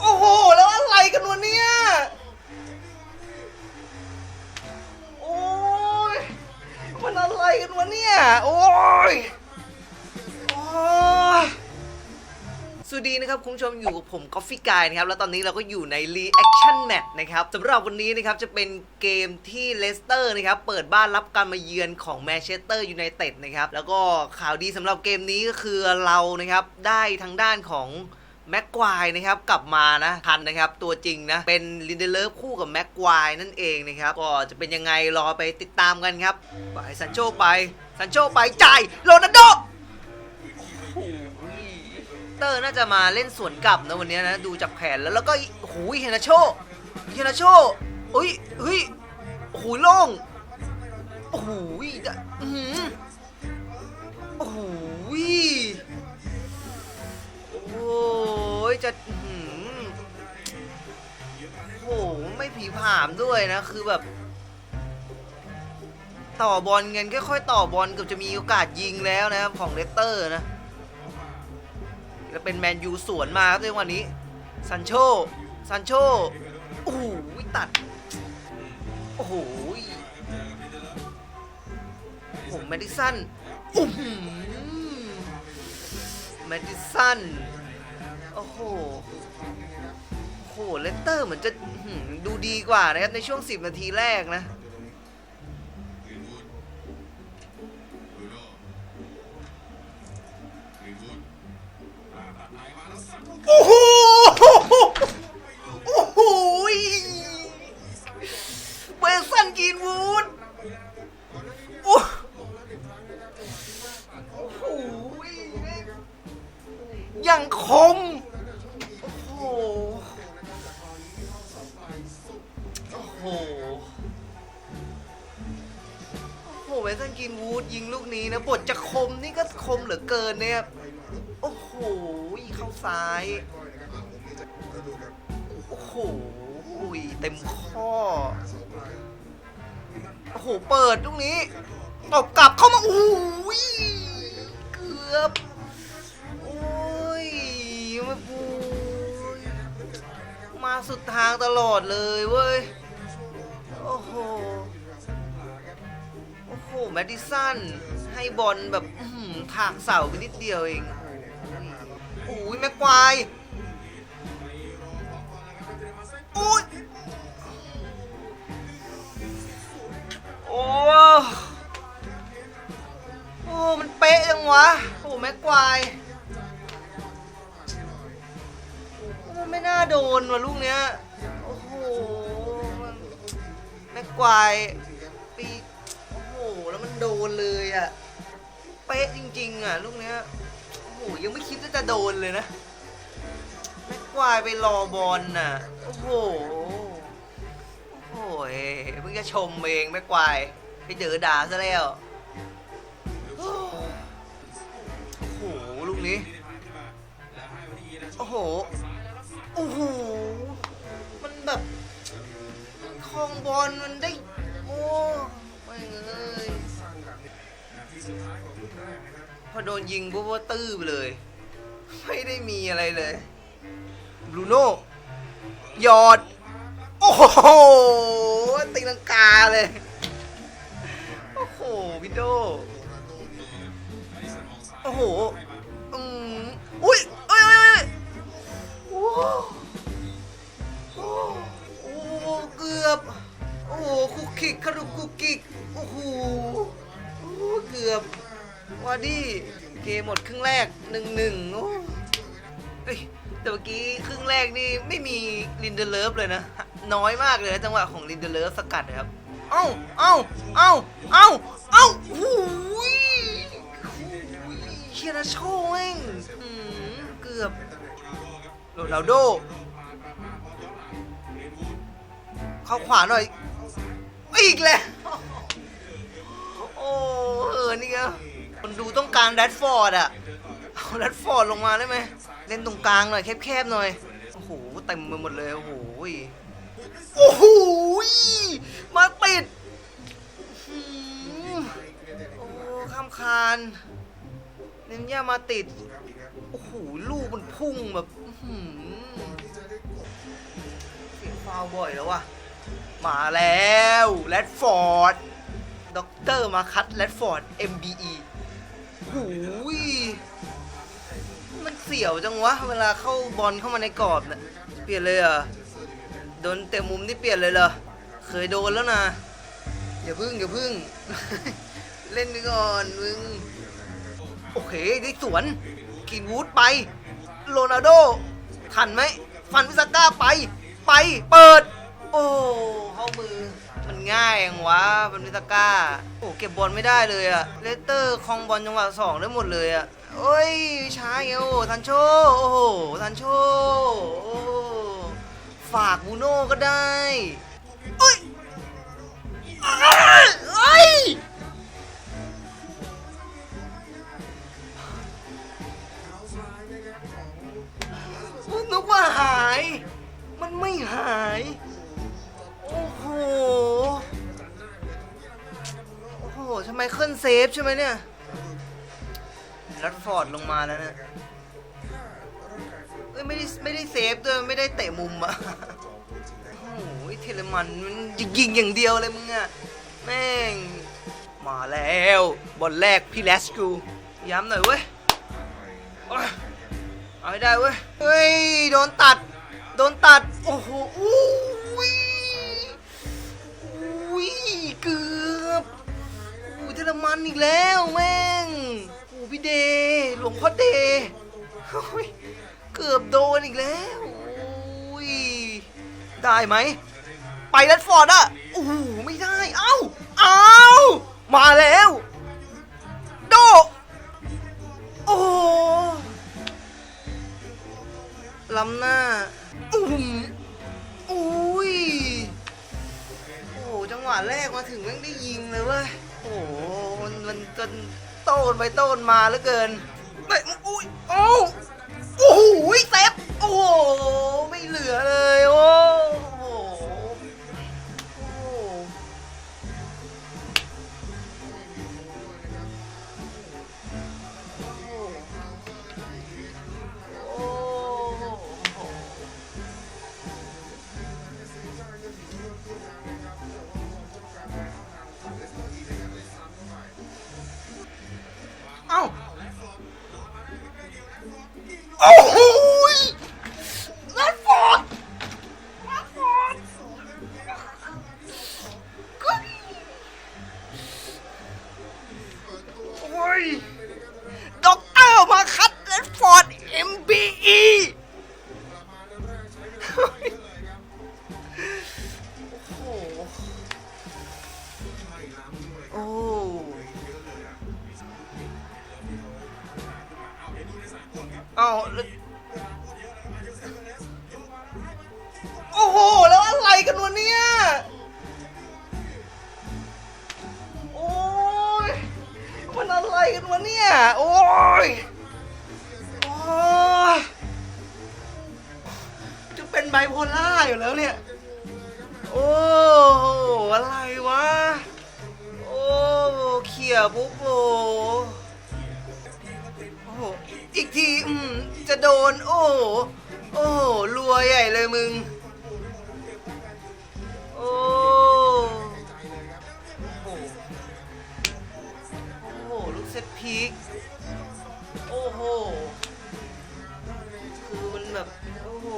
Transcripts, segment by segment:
โอ้โห แล้วอะไรกันวะเนี่ย โอ้ย มันอะไรกันวะเนี่ย โอ้ยโอ้สวัสดีนะครับคุณผู้ชมอยู่กับผมกอฟฟี่กายนะครับ แล้วตอนนี้เราก็อยู่ใน Reaction Match นะครับสำหรับวันนี้นะครับจะเป็นเกมที่เลสเตอร์นะครับเปิดบ้านรับการมาเยือนของแมนเชสเตอร์ยูไนเต็ดนะครับ แล้วก็ข่าวดีสำหรับเกมนี้ก็คือเรานะครับได้ทางด้านของ แม็กควายนะครับกลับมานะทันนะครับตัวจริงนะ เป็นลินเดเลฟคู่กับแม็กควายนั่นเองนะครับก็จะเป็นยังไงรอไปติดตามกันครับไปซันโชไปซันโชไปจ่ายโรนัลโดเตอร์น่าจะมาเล่นสวนกลับนะวันนี้นะดูจากแผนแล้วแล้วก็โอ้โหเฮนาโชเฮนาโชอุ้ยเฮ้ยโอ้โล่งโอ้โหจะอืามด้วยนะ คือแบบ ต่อบอลเงินค่อยๆต่อบอลเกือบจะมีโอกาสยิงแล้วนะครับของเลสเตอร์นะแล้วเป็นแมนยูสวนมาครับในวันนี้ซันโชซันโชโอ้โหตัด โอ้โหผมแมดิสันอื้อหือแมดิสัน โอ้โห เลสเตอร์เหมือนจะดูดีกว่านะครับในช่วง 10 นาทีแรกนะโอ้โห เวสันกรีนวูดยิงลูกนี้นะ บทจะคมนี่ก็คมเหลือเกินเนี่ยโอ้โหเข้าซ้าย โอ้โหเต็มข้อ โอ้โห เปิดตรงนี้ตบกลับเข้ามาโอ้ยเกือบโอ้ยมาปูมาสุดทางตลอดเลยเว้ย โอ้โห แมดิสันให้บอลแบบถากเสาไปนิดเดียวเองโอ้ยแม็กควายโอ้ยโอ้โอ้มันเป๊ะจังวะโอ้แม็กควายไม่น่าโดนว่ะลูกเนี้ย โอ้โหแม็กควาย โดนเลยอะ เป๊ะจริง ๆ อะ ลูกเนี้ย โอ้โห ยังไม่คิดว่าจะโดนเลยนะ แม็กควายไปรอบอลน่ะ โอ้โห โอ้โหเพิ่งจะชมเองแม็กควายไปเจอด่าซะแล้ว โอ้โห ลูกนี้ โอ้โห โอ้โห มันแบบคลองบอลมัน อโดนยิงปุ๊บว่าตื้อไปเลย ไม่ได้มีอะไรเลยบรูโน่หยอด โอ้โหตีลังกาเลย โอ้โหวินโดโอ้โหอืมอุ้ยเอ้ยเอ้ยโอ้โหโอ้โหเกือบ โอ้โหคุกคิกคารุคุกกิกโอ้โหโอ้โหเกือบ ว่าดิเกมหมดครึ่งแรกหนึ่งหนึ่งโอ้เฮ้ยแต่เมื่อกี้ครึ่งแรกนี่ไม่มีลินเดเลฟเลยนะ น้อยมากเลยนะจังหวะของลินเดเลฟสกัดนะครับ เอ้าเอ้าเอ้าเอ้าเอ้าหูยหูยเคียนาโชเองอืมเกือบโรนัลโดเข้าขวาหน่อย อีกแล้วโอ้เออนี่ก็ คนดูต้องการแรดฟอร์ดอะเอาแรดฟอร์ดลงมาได้ไหม เล่นตรงกลางหน่อยแคบๆหน่อย โอ้โหเต็มไปหมดเลย โอ้โห โอ้โห มาติดหือโอ้ข้ามคานเน้นย่ามาติด โอ้โห ลูกมันพุ่งแบบอื้อหือาวบ่อยแล้วว่ะ มาแล้วแรดฟอร์ดด็อกเตอร์มาคัตแรดฟอร์ด MBE หูยมันเสียวจังวะ เวลาเข้าบอลเข้ามาในกรอบเนี่ยเปลี่ยนเลยเหรอโดนเตะมุมนี่เปลี่ยนเลยเหรอเคยโดนแล้วนะอย่าพึ่งอย่าพึ่ง เล่นไปก่อนมึงโอเคได้สวนกินวูดไปโรนัลโดทันไหมฟันวิสาก้าไป ไปเปิด โอ้เข้ามือ มันง่ายอย่างวะฟันวิสาก้า โอ้เก็บบอลไม่ได้เลยอะเลสเตอร์คลองบอลจังหวะสองได้หมดเลยอะโอ้ยช้าไงโอ้ทันโช โอ้โหทันโชโอ้ฝากบูโน่ก็ได้เอ้ยเอ้ยนึกว่าหาย มันไม่หาย โอ้โห ทำไมเคลื่อนเซฟใช่ไหมเนี่ยรัดฟอร์ดลงมาแล้วเนี่ยเอ้ยไม่ได้ไม่ได้เซฟด้วยไม่ได้เตะมุมอะโอ้โหเทเลมันมันยิงอย่างเดียวเลยมึงอะแม่งมาแล้วบอลแรกพี่แลสกูย้ำหน่อยเว้ยเอาให้ได้เว้ยเฮ้ยโดนตัด โดนตัด โอ้โหอุ้ยอุ้ มันอีกแล้วแม่งโอ้พี่เดย์หลวงพ่อเดย์เกือบโดนอีกแล้วอุ้ยได้ไหม ไปแรดฟอร์ดอะโอ้โหไม่ได้ เอ้า เอ้า มาแล้ว ไปโต้นมาเหลือเกินไม่อุ้ยโอ้โอ้โหเซฟ โอ้เอาโอ้โห แล้วอะไรกันวะเนี่ย โอ้ย มันอะไรกันวะเนี่ย โอ้ยโอ้ยจะเป็นไบโพล่าอยู่แล้วเนี่ย โอ้โหอะไรวะ เขี่ยปุ๊กโลโอ้โหอีกทีอืมจะโดน โอ้โหโอ้โหรัวใหญ่เลยมึง โอ้โหโอ้โหลูกเซตพีคโอ้โห คือมันแบบ โอ้โห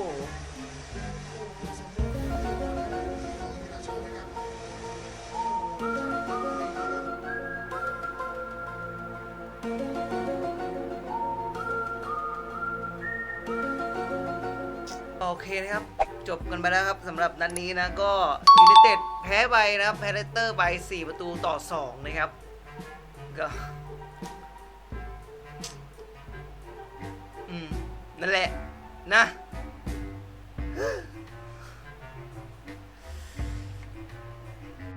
โอเคนะครับ จบกันไปแล้วครับสำหรับนัดนนี้นะก็ยูเนเต็ดแพ้ไปนะครับแพ้เลสเตอร์ไป4 ประตูต่อ 2 นะครับ ก็อืมนั่นแหละนะ